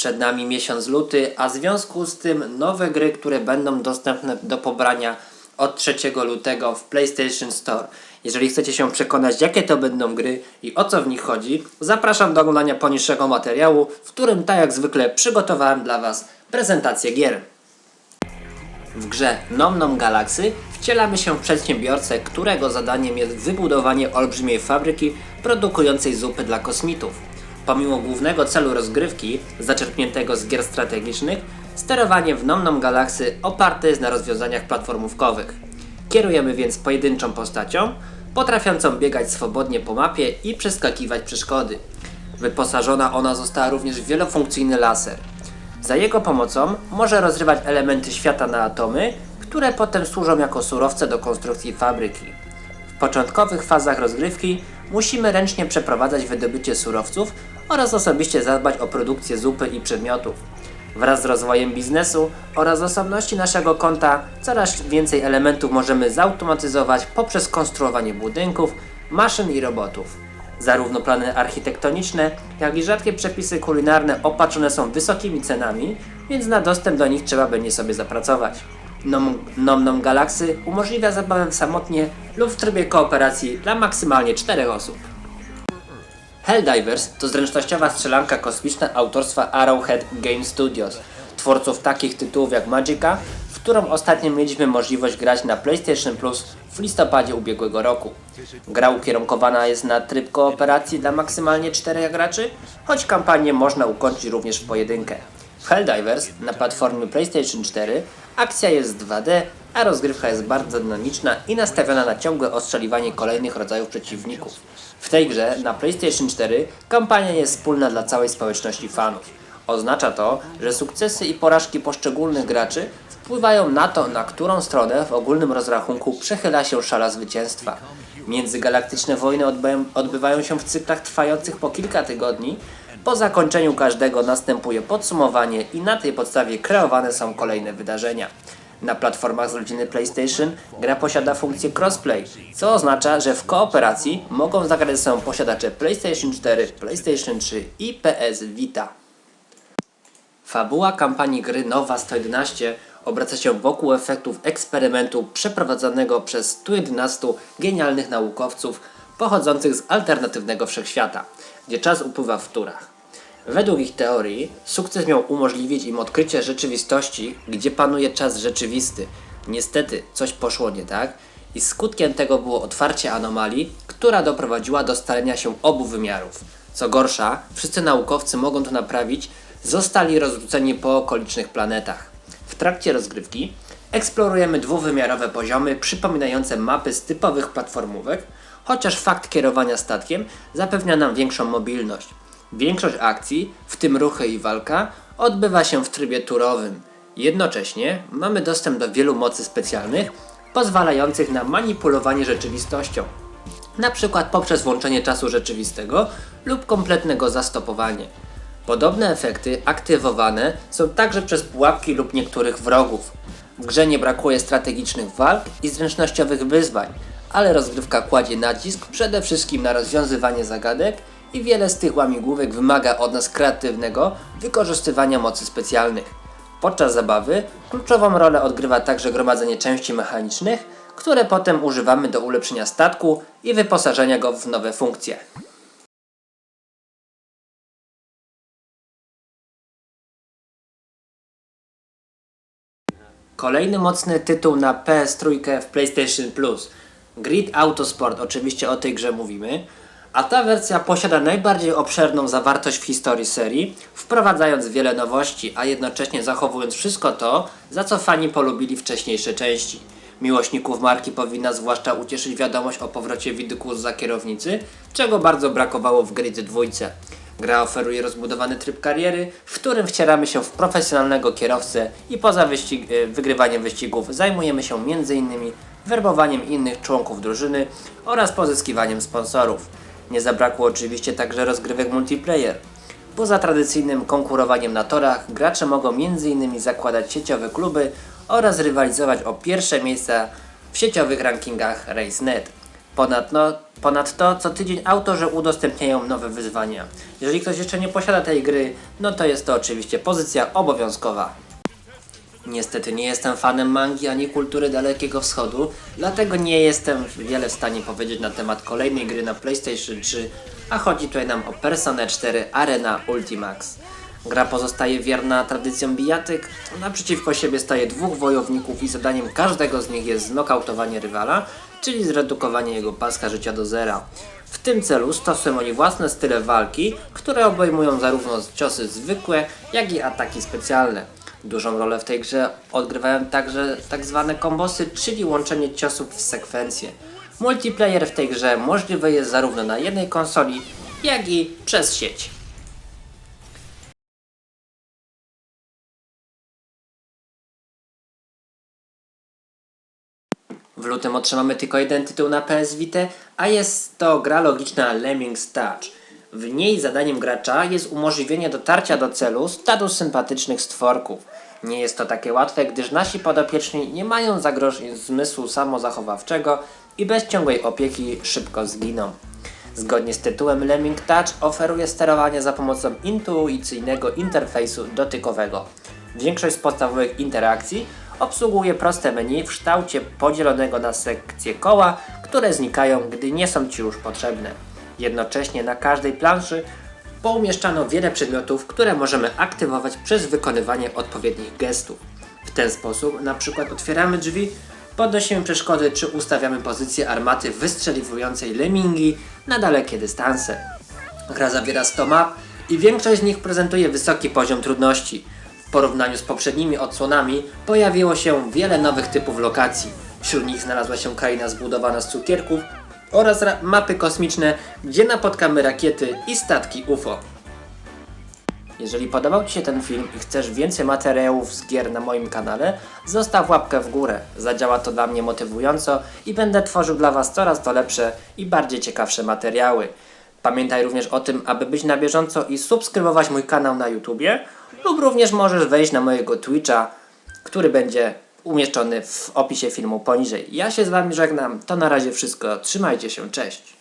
Przed nami miesiąc luty, a w związku z tym nowe gry, które będą dostępne do pobrania od 3 lutego w PlayStation Store. Jeżeli chcecie się przekonać, jakie to będą gry i o co w nich chodzi, zapraszam do oglądania poniższego materiału, w którym, tak jak zwykle, przygotowałem dla Was prezentację gier. W grze Nom Nom Galaxy wcielamy się w przedsiębiorcę, którego zadaniem jest wybudowanie olbrzymiej fabryki produkującej zupy dla kosmitów. Pomimo głównego celu rozgrywki, zaczerpniętego z gier strategicznych, sterowanie w Nom Nom Galaxy oparte jest na rozwiązaniach platformówkowych. Kierujemy więc pojedynczą postacią, potrafiącą biegać swobodnie po mapie i przeskakiwać przeszkody. Wyposażona ona została również w wielofunkcyjny laser. Za jego pomocą może rozrywać elementy świata na atomy, które potem służą jako surowce do konstrukcji fabryki. Początkowych fazach rozgrywki musimy ręcznie przeprowadzać wydobycie surowców oraz osobiście zadbać o produkcję zupy i przedmiotów. Wraz z rozwojem biznesu oraz osobności naszego konta coraz więcej elementów możemy zautomatyzować poprzez konstruowanie budynków, maszyn i robotów. Zarówno plany architektoniczne, jak i rzadkie przepisy kulinarne opatrzone są wysokimi cenami, więc na dostęp do nich trzeba będzie sobie zapracować. Nom Nom, Nom Galaxy umożliwia zabawę samotnie lub w trybie kooperacji dla maksymalnie 4 osób. Helldivers to zręcznościowa strzelanka kosmiczna autorstwa Arrowhead Game Studios, twórców takich tytułów jak Magica, w którą ostatnio mieliśmy możliwość grać na PlayStation Plus w listopadzie ubiegłego roku. Gra ukierunkowana jest na tryb kooperacji dla maksymalnie 4 graczy, choć kampanię można ukończyć również w pojedynkę. Helldivers na platformie PlayStation 4 akcja jest 2D, a rozgrywka jest bardzo dynamiczna i nastawiona na ciągłe ostrzeliwanie kolejnych rodzajów przeciwników. W tej grze na PlayStation 4 kampania jest wspólna dla całej społeczności fanów. Oznacza to, że sukcesy i porażki poszczególnych graczy wpływają na to, na którą stronę w ogólnym rozrachunku przechyla się szala zwycięstwa. Międzygalaktyczne wojny odbywają się w cyklach trwających po kilka tygodni. Po zakończeniu każdego następuje podsumowanie i na tej podstawie kreowane są kolejne wydarzenia. Na platformach z rodziny PlayStation gra posiada funkcję crossplay, co oznacza, że w kooperacji mogą zagrać ze sobą posiadacze PlayStation 4, PlayStation 3 i PS Vita. Fabuła kampanii gry Nowa 111 obraca się wokół efektów eksperymentu przeprowadzonego przez 111 genialnych naukowców pochodzących z alternatywnego wszechświata, gdzie czas upływa w turach. Według ich teorii sukces miał umożliwić im odkrycie rzeczywistości, gdzie panuje czas rzeczywisty. Niestety coś poszło nie tak i skutkiem tego było otwarcie anomalii, która doprowadziła do stalenia się obu wymiarów. Co gorsza, wszyscy naukowcy mogą to naprawić, zostali rozrzuceni po okolicznych planetach. W trakcie rozgrywki eksplorujemy dwuwymiarowe poziomy przypominające mapy z typowych platformówek, chociaż fakt kierowania statkiem zapewnia nam większą mobilność. Większość akcji, w tym ruchy i walka, odbywa się w trybie turowym. Jednocześnie mamy dostęp do wielu mocy specjalnych, pozwalających na manipulowanie rzeczywistością. Na przykład poprzez włączenie czasu rzeczywistego lub kompletnego zastopowanie. Podobne efekty aktywowane są także przez pułapki lub niektórych wrogów. W grze nie brakuje strategicznych walk i zręcznościowych wyzwań, ale rozgrywka kładzie nacisk przede wszystkim na rozwiązywanie zagadek i wiele z tych łamigłówek wymaga od nas kreatywnego wykorzystywania mocy specjalnych. Podczas zabawy kluczową rolę odgrywa także gromadzenie części mechanicznych, które potem używamy do ulepszenia statku i wyposażenia go w nowe funkcje. Kolejny mocny tytuł na PS3 w PlayStation Plus. Grid Autosport, oczywiście o tej grze mówimy. A ta wersja posiada najbardziej obszerną zawartość w historii serii, wprowadzając wiele nowości, a jednocześnie zachowując wszystko to, za co fani polubili wcześniejsze części. Miłośników marki powinna zwłaszcza ucieszyć wiadomość o powrocie widyku za kierownicy, czego bardzo brakowało w Grid 2. Gra oferuje rozbudowany tryb kariery, w którym wcieramy się w profesjonalnego kierowcę i poza wyścig, e, wygrywaniem wyścigów zajmujemy się m.in. werbowaniem innych członków drużyny oraz pozyskiwaniem sponsorów. Nie zabrakło oczywiście także rozgrywek multiplayer. Poza tradycyjnym konkurowaniem na torach, gracze mogą m.in. zakładać sieciowe kluby oraz rywalizować o pierwsze miejsca w sieciowych rankingach RaceNet. Ponadto, ponadto co tydzień autorzy udostępniają nowe wyzwania. Jeżeli ktoś jeszcze nie posiada tej gry, no to jest to oczywiście pozycja obowiązkowa. Niestety nie jestem fanem mangi ani kultury Dalekiego Wschodu, dlatego nie jestem wiele w stanie powiedzieć na temat kolejnej gry na PlayStation 3, a chodzi tutaj nam o Persona 4 Arena Ultimax. Gra pozostaje wierna tradycjom bijatyk, naprzeciwko siebie staje dwóch wojowników i zadaniem każdego z nich jest znokautowanie rywala, czyli zredukowanie jego paska życia do zera. W tym celu stosują oni własne style walki, które obejmują zarówno ciosy zwykłe, jak i ataki specjalne. Dużą rolę w tej grze odgrywają także tak zwane kombosy, czyli łączenie ciosów w sekwencje. Multiplayer w tej grze możliwy jest zarówno na jednej konsoli, jak i przez sieć. W lutym otrzymamy tylko jeden tytuł na PS Vita, a jest to gra logiczna Lemmings Touch. W niej zadaniem gracza jest umożliwienie dotarcia do celu stadu sympatycznych stworków. Nie jest to takie łatwe, gdyż nasi podopieczni nie mają zagrożeń zmysłu samozachowawczego i bez ciągłej opieki szybko zginą. Zgodnie z tytułem Lemming Touch oferuje sterowanie za pomocą intuicyjnego interfejsu dotykowego. Większość z podstawowych interakcji obsługuje proste menu w kształcie podzielonego na sekcje koła, które znikają, gdy nie są Ci już potrzebne. Jednocześnie na każdej planszy poumieszczano wiele przedmiotów, które możemy aktywować przez wykonywanie odpowiednich gestów. W ten sposób na przykład otwieramy drzwi, podnosimy przeszkody czy ustawiamy pozycję armaty wystrzeliwującej lemingi na dalekie dystanse. Gra zawiera 100 map i większość z nich prezentuje wysoki poziom trudności. W porównaniu z poprzednimi odsłonami pojawiło się wiele nowych typów lokacji. Wśród nich znalazła się kraina zbudowana z cukierków oraz ra- mapy kosmiczne, gdzie napotkamy rakiety i statki UFO. Jeżeli podobał Ci się ten film i chcesz więcej materiałów z gier na moim kanale, zostaw łapkę w górę. Zadziała to dla mnie motywująco i będę tworzył dla Was coraz to lepsze i bardziej ciekawsze materiały. Pamiętaj również o tym, aby być na bieżąco i subskrybować mój kanał na YouTubie lub również możesz wejść na mojego Twitcha, który będzie umieszczony w opisie filmu poniżej. Ja się z Wami żegnam, to na razie wszystko, trzymajcie się, cześć!